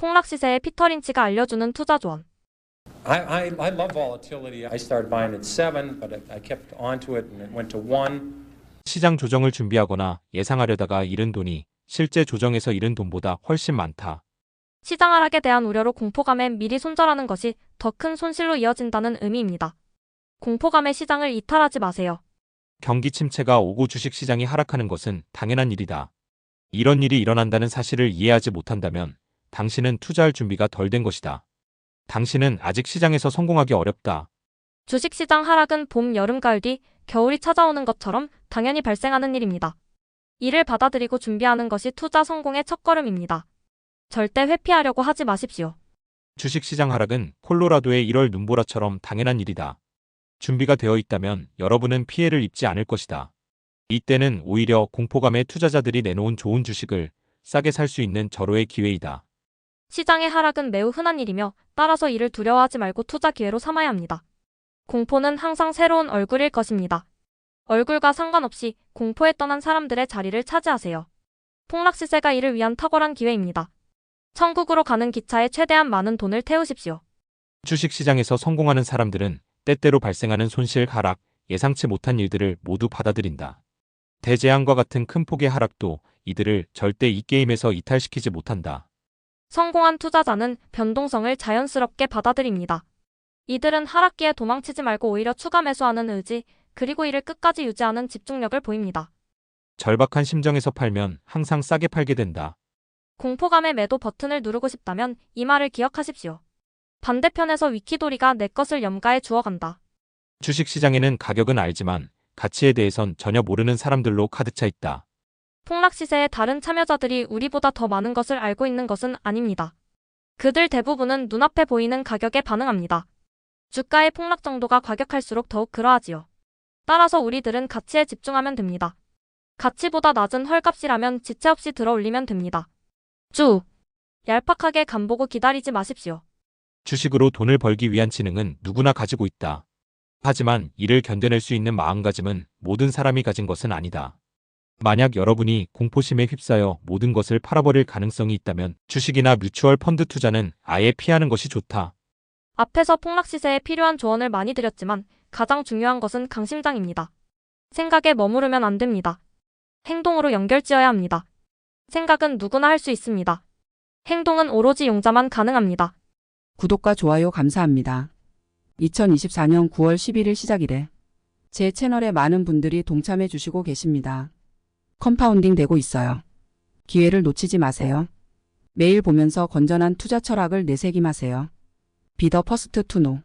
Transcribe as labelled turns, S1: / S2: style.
S1: 폭락 시세의 피터 린치가 알려주는 투자 조언.
S2: I, I, I love volatility. I started buying at seven, but I, kept onto it and it went to one.
S3: 시장 조정을 준비하거나 예상하려다가 잃은 돈이 실제 조정에서 잃은 돈보다 훨씬 많다.
S1: 시장 하락에 대한 우려로 공포감에 미리 손절하는 것이 더 큰 손실로 이어진다는 의미입니다. 공포감에 시장을 이탈하지 마세요.
S3: 경기 침체가 오고 주식 시장이 하락하는 것은 당연한 일이다. 이런 일이 일어난다는 사실을 이해하지 못한다면 당신은 투자할 준비가 덜 된 것이다. 당신은 아직 시장에서 성공하기 어렵다.
S1: 주식시장 하락은 봄, 여름, 가을 뒤 겨울이 찾아오는 것처럼 당연히 발생하는 일입니다. 이를 받아들이고 준비하는 것이 투자 성공의 첫걸음입니다. 절대 회피하려고 하지 마십시오.
S3: 주식 시장 하락은 콜로라도의 1월 눈보라처럼 당연한 일이다. 준비가 되어 있다면 여러분은 피해를 입지 않을 것이다. 이때는 오히려 공포감에 투자자들이 내놓은 좋은 주식을 싸게 살 수 있는 절호의 기회이다.
S1: 시장의 하락은 매우 흔한 일이며 따라서 이를 두려워하지 말고 투자 기회로 삼아야 합니다. 공포는 항상 새로운 얼굴일 것입니다. 얼굴과 상관없이 공포에 떠난 사람들의 자리를 차지하세요. 폭락 시세가 이를 위한 탁월한 기회입니다. 천국으로 가는 기차에 최대한 많은 돈을 태우십시오.
S3: 주식 시장에서 성공하는 사람들은 때때로 발생하는 손실 하락, 예상치 못한 일들을 모두 받아들인다. 대재앙과 같은 큰 폭의 하락도 이들을 절대 이 게임에서 이탈시키지 못한다.
S1: 성공한 투자자는 변동성을 자연스럽게 받아들입니다. 이들은 하락기에 도망치지 말고 오히려 추가 매수하는 의지, 그리고 이를 끝까지 유지하는 집중력을 보입니다.
S3: 절박한 심정에서 팔면 항상 싸게 팔게 된다.
S1: 공포감의 매도 버튼을 누르고 싶다면 이 말을 기억하십시오. 반대편에서 위키도리가 내 것을 염가에 주어간다.
S3: 주식 시장에는 가격은 알지만 가치에 대해선 전혀 모르는 사람들로 가득 차 있다.
S1: 폭락 시세의 다른 참여자들이 우리보다 더 많은 것을 알고 있는 것은 아닙니다. 그들 대부분은 눈앞에 보이는 가격에 반응합니다. 주가의 폭락 정도가 과격할수록 더욱 그러하지요. 따라서 우리들은 가치에 집중하면 됩니다. 가치보다 낮은 헐값이라면 지체 없이 들어 올리면 됩니다. 쭉! 얄팍하게 간보고 기다리지 마십시오.
S3: 주식으로 돈을 벌기 위한 지능은 누구나 가지고 있다. 하지만 이를 견뎌낼 수 있는 마음가짐은 모든 사람이 가진 것은 아니다. 만약 여러분이 공포심에 휩싸여 모든 것을 팔아버릴 가능성이 있다면 주식이나 뮤추얼 펀드 투자는 아예 피하는 것이 좋다.
S1: 앞에서 폭락 시세에 필요한 조언을 많이 드렸지만 가장 중요한 것은 강심장입니다. 생각에 머무르면 안 됩니다. 행동으로 연결지어야 합니다. 생각은 누구나 할 수 있습니다. 행동은 오로지 용자만 가능합니다.
S4: 구독과 좋아요 감사합니다. 2024년 9월 11일 시작이래. 제 채널에 많은 분들이 동참해 주시고 계십니다. 컴파운딩 되고 있어요. 기회를 놓치지 마세요. 매일 보면서 건전한 투자 철학을 내새김하세요. 비더 퍼스트 투노